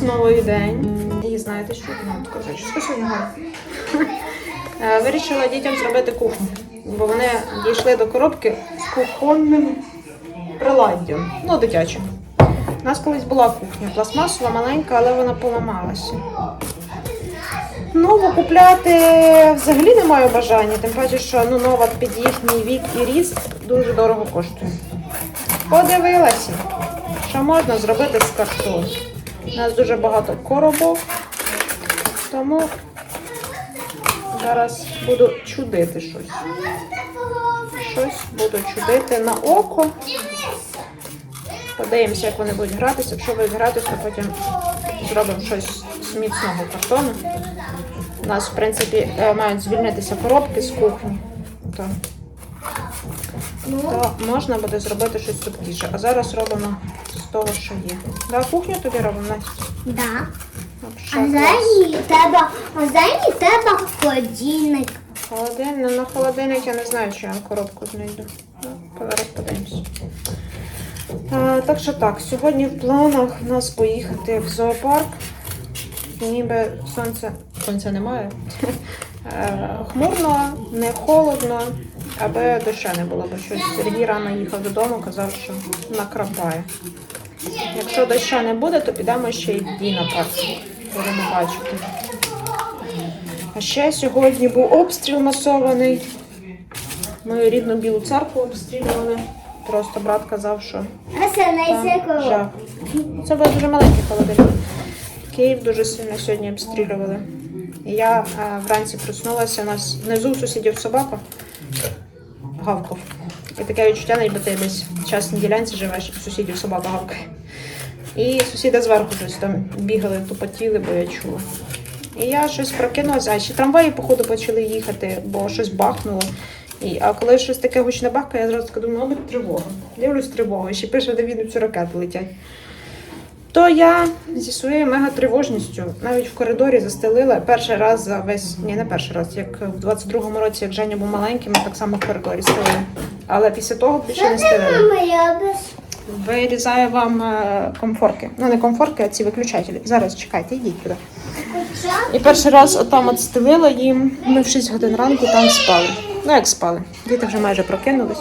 новий день. І знаєте, що ну, козачка сьогодні гарно. Е, Вирішила дітям зробити кухню, бо вони дійшли до коробки з кухонним приладдям, ну, дитячим. У нас колись була кухня, пластмасова, маленька, але вона поламалася. Нову купляти взагалі не маю бажання, тим паче, що ну, нова під їхній вік і ріст дуже дорого коштує. Подивилася, що можна зробити з картону. У нас дуже багато коробок, тому зараз буду чудити щось. Щось буду чудити на око. Подивимося, як вони будуть гратися. Якщо будуть гратися, то потім зробимо щось з міцного картону. У нас, в принципі, е, мають звільнитися коробки з кухні. То, то можна буде зробити щось цупкіше. А зараз робимо того, що є. Да, кухню тобі робимо, Настя? Да. А зайні треба, а зайні треба холодильник. Холодильник, на холодильник я не знаю, чи я коробку знайду. Ну, Зараз подивимось. Так що так, сьогодні в планах у нас поїхати в зоопарк. Ніби сонця, сонця немає. Е, Хмурно, не холодно, аби доща не було, бо щось Сергій рано їхав додому, казав, що накрапає. Якщо доща не буде, то підемо ще й Діна парк. Будемо бачити. А ще сьогодні був обстріл масований. Мою рідну білу церкву обстрілювали. Просто брат казав, що це там жах. Це був дуже маленький холодильник. Київ дуже сильно сьогодні обстрілювали. І я е, вранці проснулася, у нас внизу сусідів собака гавкав. І таке відчуття, ніби ти десь в частній ділянці живеш, і сусідів собака гавкає. І сусіди зверху щось там бігали, тупотіли, бо я чула. І я щось прокинулася, а ще трамваї, походу, почали їхати, бо щось бахнуло. І, а коли щось таке гучне бахкає, я зразу така думаю, мабуть, тривога. Дивлюсь тривога, і ще пише, де Вінницю ракети летять. То я зі своєю мегатривожністю навіть в коридорі застелила перший раз за весь, ні, не перший раз, як в 22-му році, як Женя був маленьким, ми так само в коридорі стелили. Але після того більше не стелили. Вирізаю вам е, комфорки. Ну, не комфорки, а ці виключателі. Зараз чекайте, йдіть туди. І перший раз отам от стелила їм. Ми в 6 годин ранку там спали. Ну як спали? Діти вже майже прокинулись.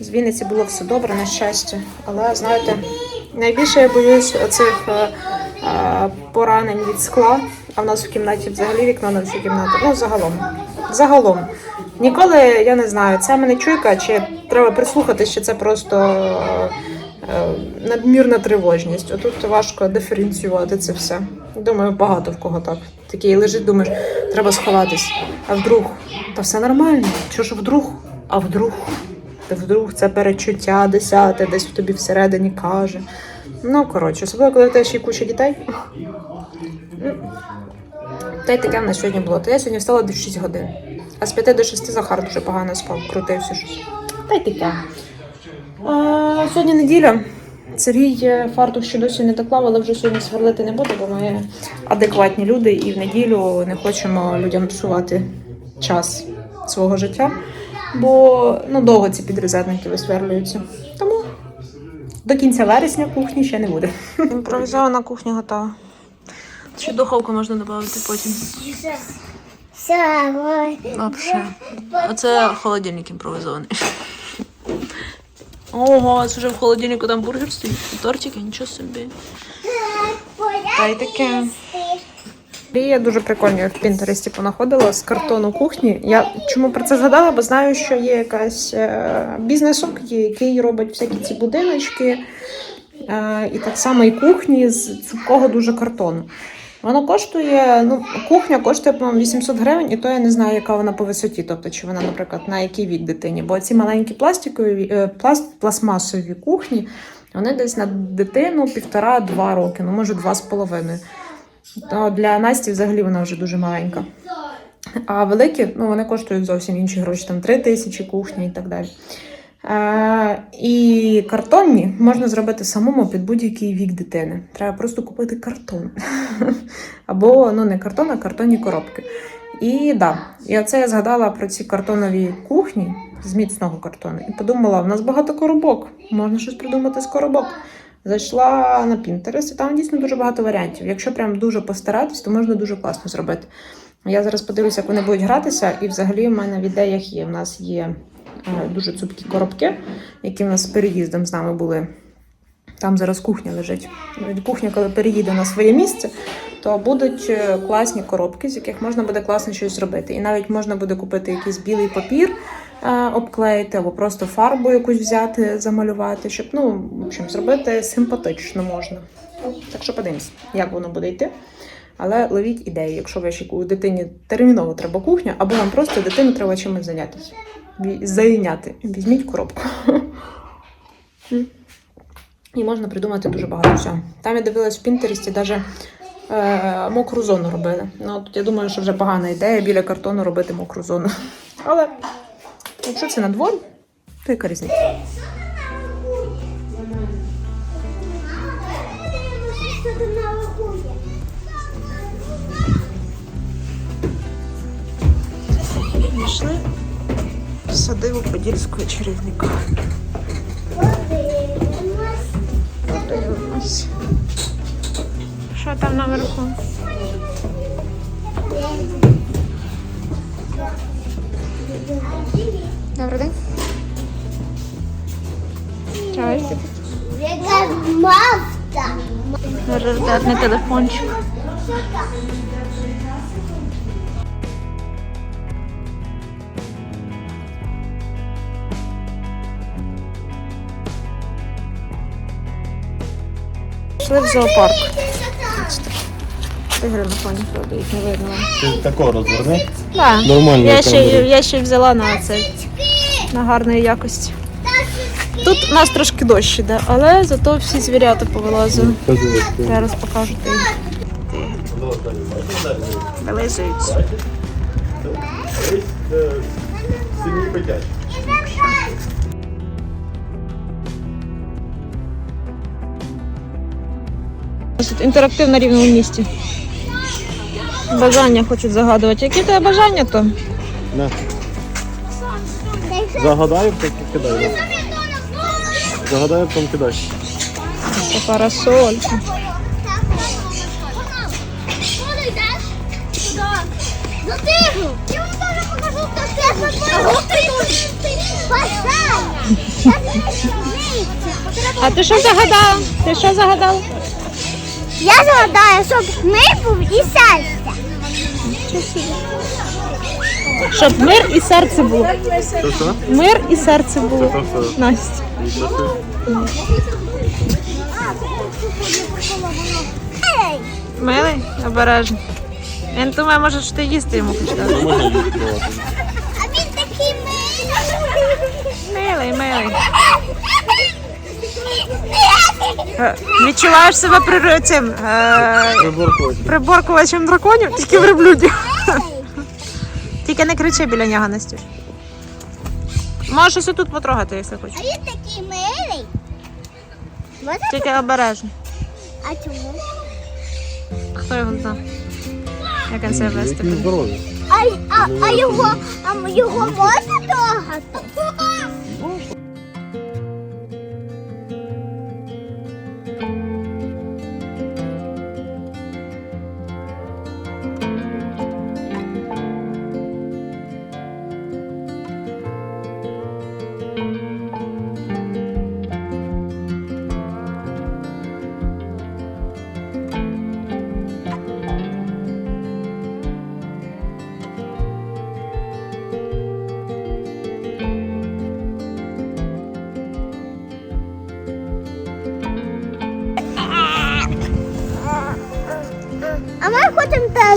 З Вінниці було все добре, на щастя. Але знаєте, найбільше я боюсь оцих е, е, поранень від скла. А в нас в кімнаті взагалі вікно на всю кімнату. Ну, загалом. Загалом. Ніколи я не знаю, це мене чуйка, чи треба прислухатись, чи це просто надмірна тривожність. Отут важко диференціювати це все. Думаю, багато в кого так. Такий лежить, думаєш, треба сховатись. А вдруг? Та все нормально. Що ж вдруг? А вдруг? Та вдруг це перечуття десяте, десь в тобі всередині каже. Ну, коротше, особливо, коли в тебе ще й куча дітей. Ну, Та й таке в нас сьогодні було. То я сьогодні встала в 6 годин. А з 5 до 6 Захар дуже погано спав, крутився щось. Та й таке. А, сьогодні неділя. Сергій е, фартух ще досі не доклав, але вже сьогодні сверлити не буде, бо ми адекватні люди і в неділю не хочемо людям псувати час свого життя, бо ну, довго ці підрезерники висверлюються. Тому до кінця вересня кухні ще не буде. Імпровізована кухня готова. Ще духовку можна додати потім. Вообще. Оце холодильник імпровізований. Ого, це вже в холодильнику там бургер стоїть, і тортики, нічого собі. Та й таке. Я дуже прикольні в Пінтересті понаходила з картону кухні. Я чому про це згадала? Бо знаю, що є якась е, бізнесок, який робить всякі ці будиночки. Е, і так само і кухні з цупкого дуже картону. Воно коштує, ну, кухня коштує, по-моєму, 800 гривень, і то я не знаю, яка вона по висоті. Тобто, чи вона, наприклад, на який вік дитині. Бо ці маленькі пластикові, е, пласт, пластмасові кухні, вони десь на дитину півтора-два роки, ну може два з половиною. То для Насті взагалі вона вже дуже маленька. А великі, ну вони коштують зовсім інші гроші, там 3 тисячі кухні і так далі. Е, і картонні можна зробити самому під будь-який вік дитини. Треба просто купити картон. Або ну не картон, а картонні коробки. І да, і оце я згадала про ці картонові кухні з міцного картону. І подумала, в нас багато коробок. Можна щось придумати з коробок. Зайшла на Pinterest, і там дійсно дуже багато варіантів. Якщо прям дуже постаратись, то можна дуже класно зробити. Я зараз подивлюся, як вони будуть гратися, і взагалі в мене в ідеях є. У нас є дуже цупкі коробки, які в нас з переїздом з нами були. Там зараз кухня лежить. Кухня, коли переїде на своє місце, то будуть е, класні коробки, з яких можна буде класно щось зробити. І навіть можна буде купити якийсь білий папір, е, обклеїти, або просто фарбу якусь взяти, замалювати, щоб ну, в общем, зробити симпатично можна. Так що подивимось, як воно буде йти. Але ловіть ідею, якщо ку- дитині терміново треба кухня, або вам просто дитину треба чимось зайнятися. Зайняти. Візьміть коробку. І можна придумати дуже багато всього. Там я дивилась в Пінтересті, навіть е, мокру зону робили. Ну, тут я думаю, що вже погана ідея біля картону робити мокру зону. Але якщо це на дворі, то яка різниця? Садиву Подільського чарівника. Подивимось. Що там наверху? Добрий день. Чай. Яка мавка. Раритетний телефончик. Пішли в зоопарк. Тигри на фоні правда, їх не видно. Ти тако розверни. Да. Нормально. Я ще, я ще взяла на це на гарної якості. Тут у нас трошки дощ іде, але зато всі звірята повилазили. Зараз покажу ти. Вилизують. Е, Сині котячі. Тут інтерактив на рівному місці. Бажання хочуть загадувати. Які тебе бажання, то? На. Загадаю, так і кидай. да. Загадаю, потім кидай. Це парасоль. До тигру! Я вам теж покажу, хто це А ти що загадав? Ти що загадав? Я згадаю, щоб мир був і серце. Щоб мир і серце було. Що що? Мир і серце було. Настя. Ей! Милий, обережно. Він думає, може, що ти їсти йому хочеш дати. А він такий милий. Милий, милий. Е, Відчуваєш себе при цим е, приборкувачем драконів, тільки верблюдів. Тільки не кричи біля нього, Настюш. Можеш ось тут потрогати, якщо хочеш. А він такий милий. Можна? Тільки обережно. А чому? Хто його знає? Як він себе вести? А, а, а його, а його можна трогати?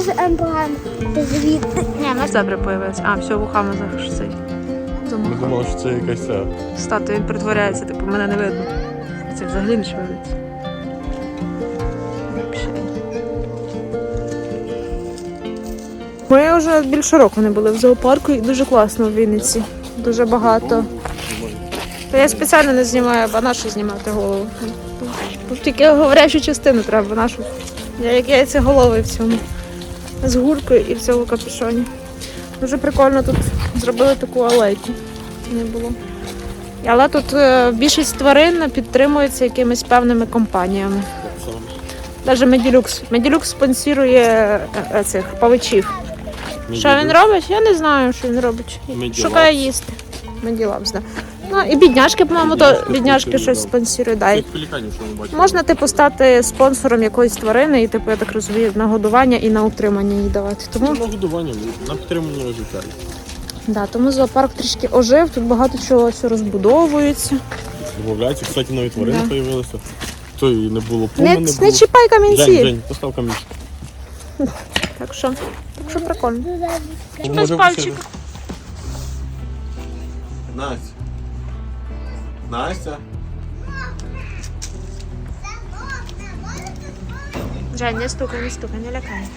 Теж поглянути звідти. Зебри появилися. А, все, вухами захистить. Ми думали, що це якась ця. Стату він притворяється, типу, мене не видно. Це взагалі не шевелиться. Ми вже більше року не були в зоопарку і дуже класно в Вінниці. Дуже багато. Та я спеціально не знімаю, бо нашу знімати голову. Тут тільки говорячу частину треба, нашу. Я як яйця голови в цьому. З гуркою і в цьому капюшоні. Дуже прикольно тут зробили таку алейку. Не було. Але тут е, більшість тварин підтримується якимись певними компаніями. Навіть Меділюкс. Меділюкс спонсорує е, е, цих павичів. Що він робить? Я не знаю, що він робить. Шукає їсти. Меділабс, да. Ну і бідняшки, по-моєму, то Бідняшки бідняшки щось да. спонсорують. Да. і пеліканів, що ми бачимо. Можна, типу, стати спонсором якоїсь тварини і, типу, я так розумію, на годування і на утримання її давати. Тому, На годування, на підтримання життя. да, тому зоопарк трішки ожив, тут багато чого все розбудовується. Домовляються, кстати, нові тварини Да. з'явилися. То і не було пуми, Не, не не було. чіпай камінці. Жень, Жень, постав камінчик. Так що, так що прикольно. Ну, Без пальчика. Настя. Настя. Жень, не стукай, не стукай, не лякай.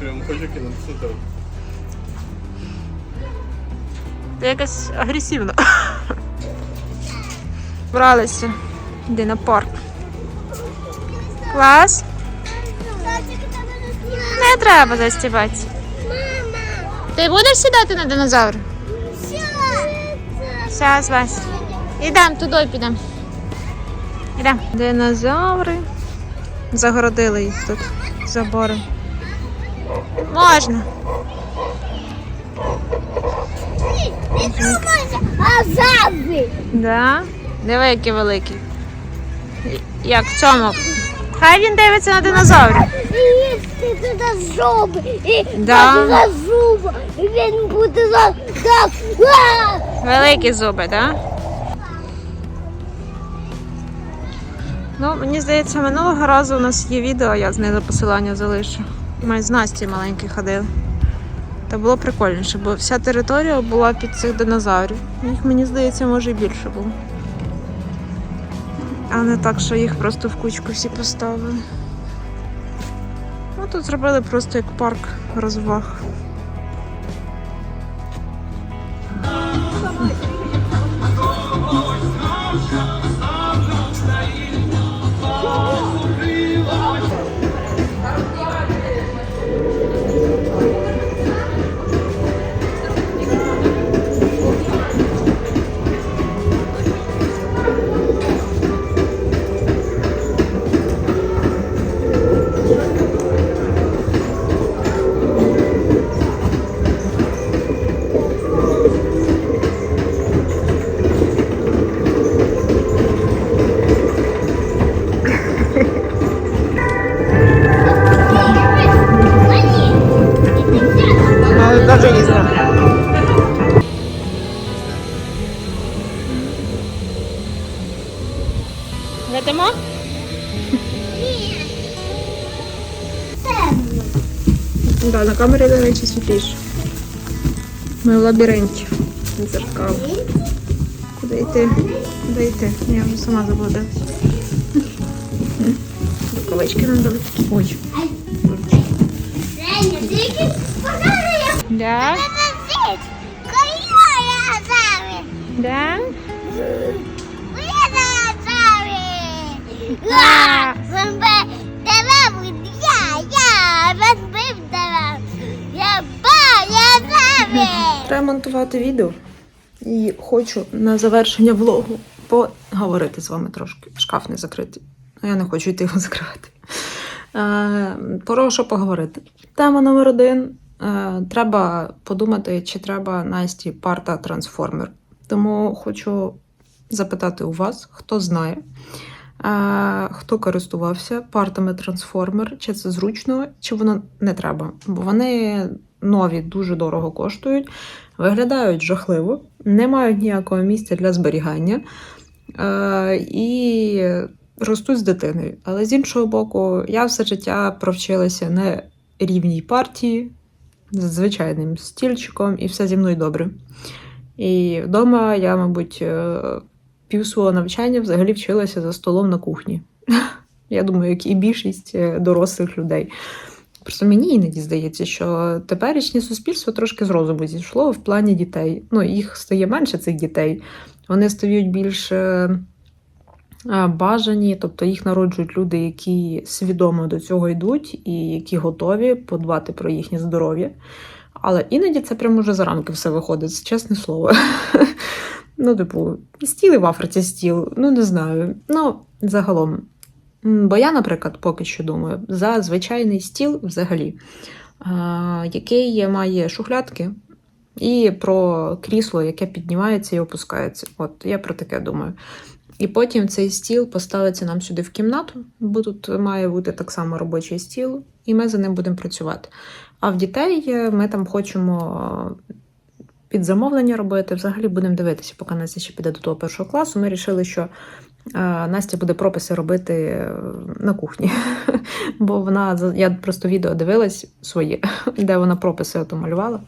Прям хочу кинути сюди. Ти якась агресивна. Бралися. Йди на парк. Клас. Не треба застібатися. Ти будеш сідати на динозавр? Зараз, Вась. Ідемо туди підемо. Ідемо. Динозаври. Загородили їх тут забором. Можна. Да? Диви, які великі. Як в цьому. Хай він дивиться на динозаврів. Їсти зуби. І Да. туди зуби. Він буде за- так. А! Великі зуби, так? Да? Ну, мені здається, минулого разу у нас є відео, я знизу посилання залишу. Ми з Настю маленькі ходили. Та було прикольніше, бо вся територія була під цих динозаврів. Їх, мені здається, може і більше було. А не так, що їх просто в кучку всі поставили. Ну, тут зробили просто як парк розваг. Камері, до речі, світліше. Ми в лабіринті. Дзеркал. Куди йти? Куди йти? Я вже сама забула. де. Рукавички нам дали такі. Ой. Да? жаби. Да? Треба монтувати відео. І хочу на завершення влогу поговорити з вами трошки. Шкаф не закритий. А Я не хочу йти його закривати. Е, Про що поговорити? Тема номер один. Е, Треба подумати, чи треба Насті парта трансформер. Тому хочу запитати у вас, хто знає, е, хто користувався партами трансформер, чи це зручно, чи воно не треба. Бо вони нові дуже дорого коштують, виглядають жахливо, не мають ніякого місця для зберігання е, і ростуть з дитиною. Але з іншого боку, я все життя провчилася на рівній партії з звичайним стільчиком, і все зі мною добре. І вдома я, мабуть, е, пів свого навчання взагалі вчилася за столом на кухні. Я думаю, як і більшість е, дорослих людей. Просто мені іноді здається, що теперішнє суспільство трошки з розуму зійшло в плані дітей. Ну, їх стає менше цих дітей. Вони стають більш е, бажані, тобто їх народжують люди, які свідомо до цього йдуть і які готові подбати про їхнє здоров'я. Але іноді це прямо вже за рамки все виходить, чесне слово. Ну, типу, стіл і в Африці стіл, ну не знаю. Ну, загалом. Бо я, наприклад, поки що думаю, за звичайний стіл взагалі, який має шухлядки, і про крісло, яке піднімається і опускається. От я про таке думаю. І потім цей стіл поставиться нам сюди в кімнату, бо тут має бути так само робочий стіл, і ми за ним будемо працювати. А в дітей е, ми там хочемо е, під замовлення робити. Взагалі будемо дивитися, поки Настя ще піде до того першого класу. Ми вирішили, що Настя буде прописи робити е, на кухні. Бо вона я просто відео дивилась своє, де вона прописи ото малювала.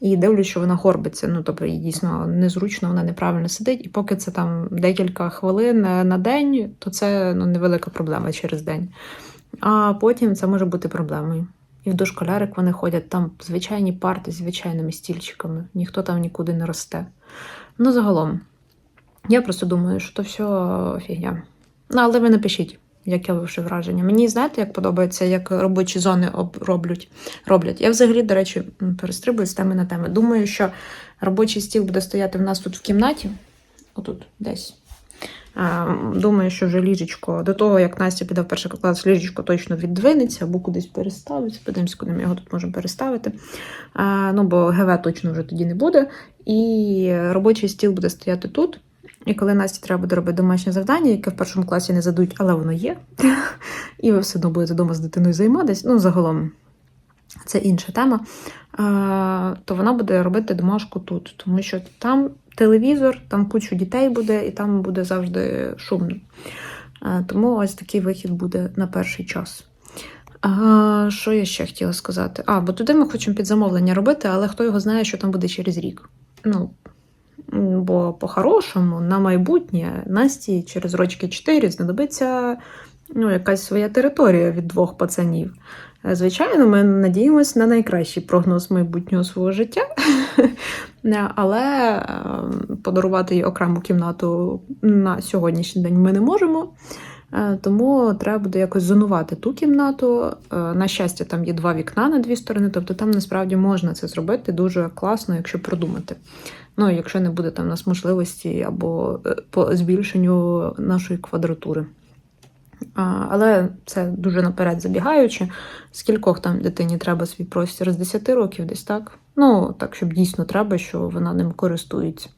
І дивлюсь, що вона горбиться. Ну, тобто їй дійсно незручно, вона неправильно сидить. І поки це там декілька хвилин е, на день, то це ну, невелика проблема через день. А потім це може бути проблемою. І в дошколярик вони ходять там звичайні парти з звичайними стільчиками, ніхто там нікуди не росте. Ну, загалом, я просто думаю, що то все фігня. Ну, але ви напишіть, яке ваше враження. Мені знаєте, як подобається, як робочі зони роблять. роблять. Я взагалі, до речі, перестрибую з теми на теми. Думаю, що робочий стіл буде стояти в нас тут в кімнаті, отут десь. Думаю, що вже ліжечко до того, як Настя піде в перший клас, ліжечко точно віддвинеться або кудись переставиться. Подивимось, куди ми його тут можемо переставити. Ну, бо ГВ точно вже тоді не буде. І робочий стіл буде стояти тут. І коли Насті треба буде робити домашнє завдання, яке в першому класі не задуть, але воно є, і ви все одно будете вдома з дитиною займатися. Ну, загалом, це інша тема. То вона буде робити домашку тут, тому що там телевізор, там кучу дітей буде, і там буде завжди шумно. Тому ось такий вихід буде на перший час. А, що я ще хотіла сказати? А, бо туди ми хочемо під замовлення робити, але хто його знає, що там буде через рік. Ну, бо по-хорошому, на майбутнє Насті через рочки 4 знадобиться ну, якась своя територія від двох пацанів. Е, Звичайно, ми надіємося на найкращий прогноз майбутнього свого життя, але е, подарувати їй окрему кімнату на сьогоднішній день ми не можемо. Е, Тому треба буде якось зонувати ту кімнату. Е, На щастя, там є два вікна на дві сторони, тобто там насправді можна це зробити дуже класно, якщо продумати. Ну, якщо не буде там нас можливості або е, по збільшенню нашої квадратури. Але це дуже наперед забігаючи. Скількох там дитині треба свій простір з 10 років, десь так. Ну, так, щоб дійсно треба, що вона ним користується.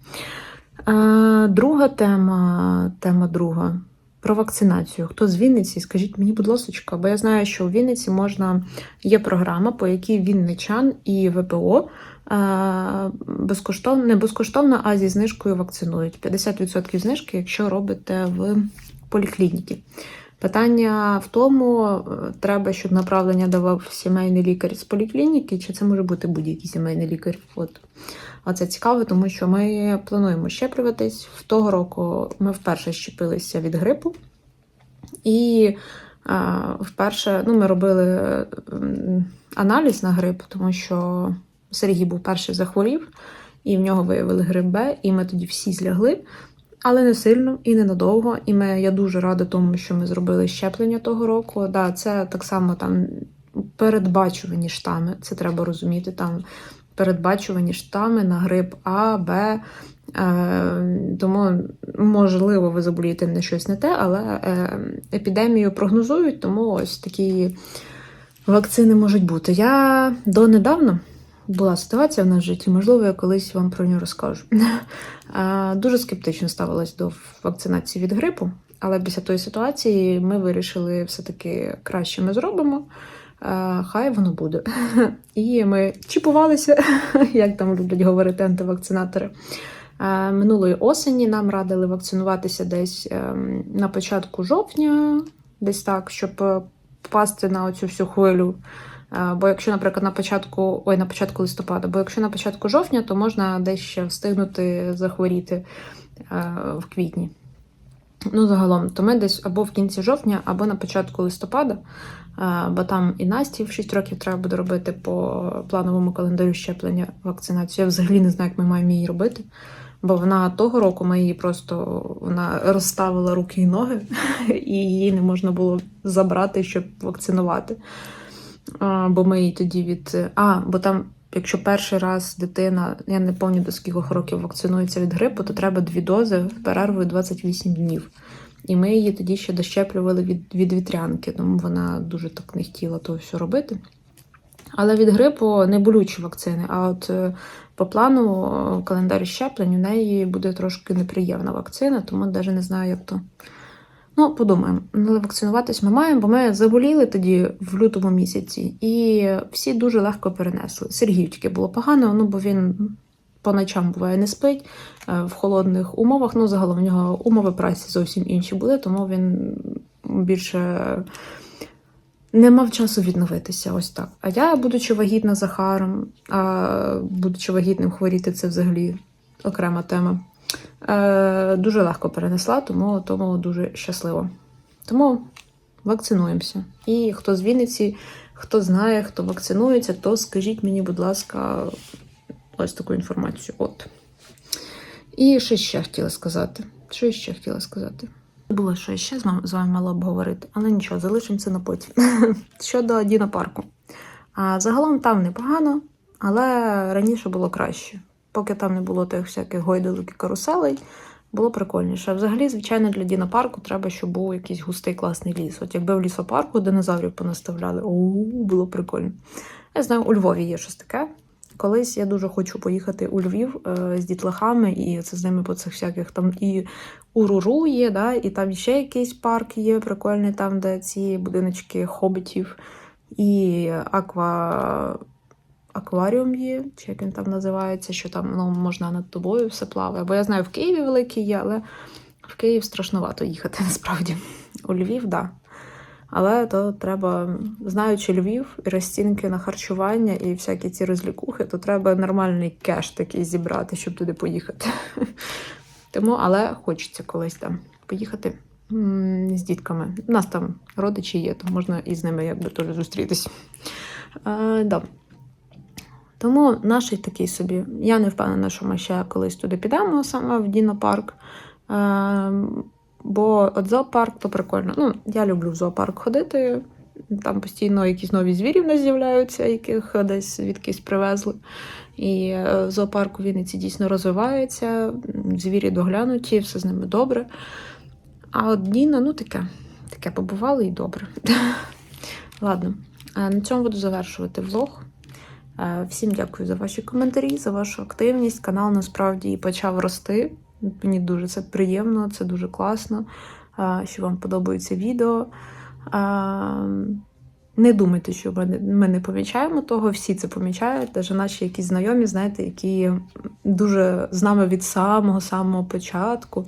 Друга тема, тема друга. Про вакцинацію. Хто з Вінниці, скажіть мені, будь ласка, бо я знаю, що у Вінниці можна є програма, по якій Вінничан і ВПО е, безкоштовно, не безкоштовно, а зі знижкою вакцинують. 50% знижки, якщо робите в поліклініці. Питання в тому, е, треба, щоб направлення давав сімейний лікар з поліклініки, чи це може бути будь-який сімейний лікар. От. А це цікаво, тому що ми плануємо щеплюватись. В того року ми вперше щепилися від грипу. І а, вперше ну, ми робили аналіз на грип, тому що Сергій був перший захворів, і в нього виявили грип Б, і ми тоді всі злягли. Але не сильно і ненадовго. І ми, я дуже рада тому, що ми зробили щеплення того року. Да, це так само там передбачувані штами, це треба розуміти. Там передбачувані штами на грип А, Б. Е, тому, можливо, ви заболієте на щось не те, але е, епідемію прогнозують, тому ось такі вакцини можуть бути. Я донедавна була ситуація в нас в житті, можливо, я колись вам про нього розкажу. Е, Дуже скептично ставилась до вакцинації від грипу, але після тої ситуації ми вирішили все-таки краще ми зробимо. Е, Хай воно буде. І ми чіпувалися, як там люблять говорити антивакцинатори. Е, Минулої осені нам радили вакцинуватися десь ем, на початку жовтня, десь так, щоб е, попасти на оцю всю хвилю. Бо якщо, наприклад, на початку, ой, на початку листопада, бо якщо на початку жовтня, то можна десь ще встигнути захворіти е, в квітні. Ну, загалом, то ми десь або в кінці жовтня, або на початку листопада, е, бо там і Насті в 6 років треба буде робити по плановому календарю щеплення вакцинацію. Я взагалі не знаю, як ми маємо її робити. Бо вона того року ми її просто вона розставила руки і ноги, і її не можна було забрати, щоб вакцинувати. Бо ми її тоді від. А, бо там, якщо перший раз дитина, я не пам'ятаю до скількох років вакцинується від грипу, то треба дві дози перервою 28 днів. І ми її тоді ще дощеплювали від, від вітрянки, тому вона дуже так не хотіла того все робити. Але від грипу не болючі вакцини. А от е, по плану е, календарю щеплень у неї буде трошки неприємна вакцина, тому навіть не знаю, як то. Ну, подумаємо. Але вакцинуватись ми маємо, бо ми заболіли тоді в лютому місяці, і всі дуже легко перенесли. Сергію тільки було погано, ну бо він по ночам буває не спить е, в холодних умовах. Ну, загалом в нього умови праці зовсім інші були, тому він більше не мав часу відновитися. Ось так. А я, будучи вагітна Захаром, а будучи вагітним, хворіти це взагалі окрема тема. Е, дуже легко перенесла, тому, тому дуже щаслива. Тому вакцинуємося. І хто з Вінниці, хто знає, хто вакцинується, то скажіть мені, будь ласка, ось таку інформацію. От. І що ще хотіла сказати? Що ще хотіла сказати? Було що ще з вами, мала обговорити, але нічого, залишимо це на потім. Щодо Діна парку. А загалом там непогано, але раніше було краще. Поки там не було тих всяких гойдалок і каруселей, було прикольніше. Взагалі, звичайно, для Діна парку треба, щоб був якийсь густий класний ліс. От якби в лісопарку динозаврів понаставляли, о, було прикольно. Я знаю, у Львові є щось таке. Колись я дуже хочу поїхати у Львів е, з дітлахами, і це з ними по цих всяких там і Уруру є, да, і там ще якийсь парк є прикольний, там, де ці будиночки хобітів, і аква... акваріум є, чи як він там називається, що там ну, можна над тобою все плаває. Бо я знаю, в Києві великий є, але в Київ страшнувато їхати насправді. У Львів, так. Да. Але то треба, знаючи Львів, і розцінки на харчування і всякі ці розлікухи, то треба нормальний кеш такий зібрати, щоб туди поїхати. Тому, але хочеться колись там поїхати з дітками. У нас там родичі є, то можна і з ними якби теж зустрітись. Е, да. Тому наш такий собі. Я не впевнена, що ми ще колись туди підемо саме в Дінопарк. Е, бо от зоопарк то прикольно. Ну, я люблю в зоопарк ходити. Там постійно якісь нові звірі в нас з'являються, яких десь звідкись привезли. І е, в зоопарку Вінниці дійсно розвивається, звірі доглянуті, все з ними добре. А от Діна, ну таке, таке побувало і добре. Ладно, е, на цьому буду завершувати влог. Е, Всім дякую за ваші коментарі, за вашу активність. Канал насправді почав рости. Мені дуже це приємно, це дуже класно, е, що вам подобаються відео. Е, Не думайте, що ми не, помічаємо того, всі це помічають. Навіть наші якісь знайомі, знаєте, які дуже з нами від самого-самого початку,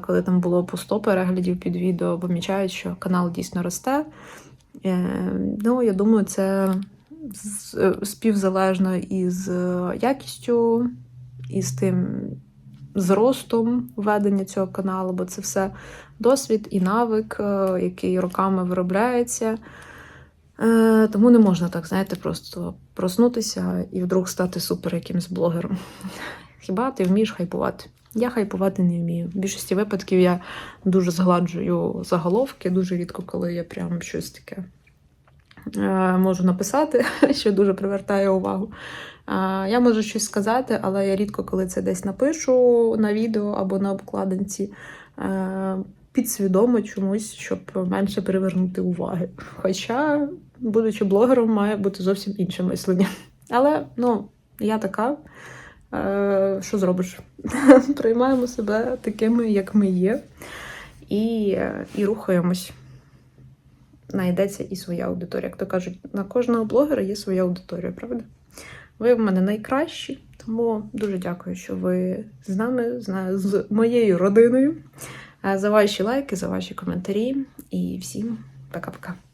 коли там було по 100 переглядів під відео, помічають, що канал дійсно росте. Ну, я думаю, це співзалежно із е, якістю, і з тим зростом ведення цього каналу, бо це все досвід і навик, е, який роками виробляється. Е, Тому не можна так, знаєте, просто проснутися і вдруг стати супер якимсь блогером. Хіба ти вмієш хайпувати? Я хайпувати не вмію. В більшості випадків я дуже згладжую заголовки, дуже рідко, коли я прям щось таке можу написати, що дуже привертає увагу. Е, Я можу щось сказати, але я рідко коли це десь напишу на відео або на обкладинці. е, Підсвідомо чомусь, щоб менше привернути уваги. Хоча, будучи блогером, має бути зовсім інше мислення. Але ну, я така. Е, що зробиш? Приймаємо себе такими, як ми є, і, е, і рухаємось. Знайдеться і своя аудиторія. Як то кажуть, на кожного блогера є своя аудиторія, правда? Ви в мене найкращі, тому дуже дякую, що ви з нами, з, моєю родиною. Е, За ваші лайки, за ваші коментарі. І всім пока-пока.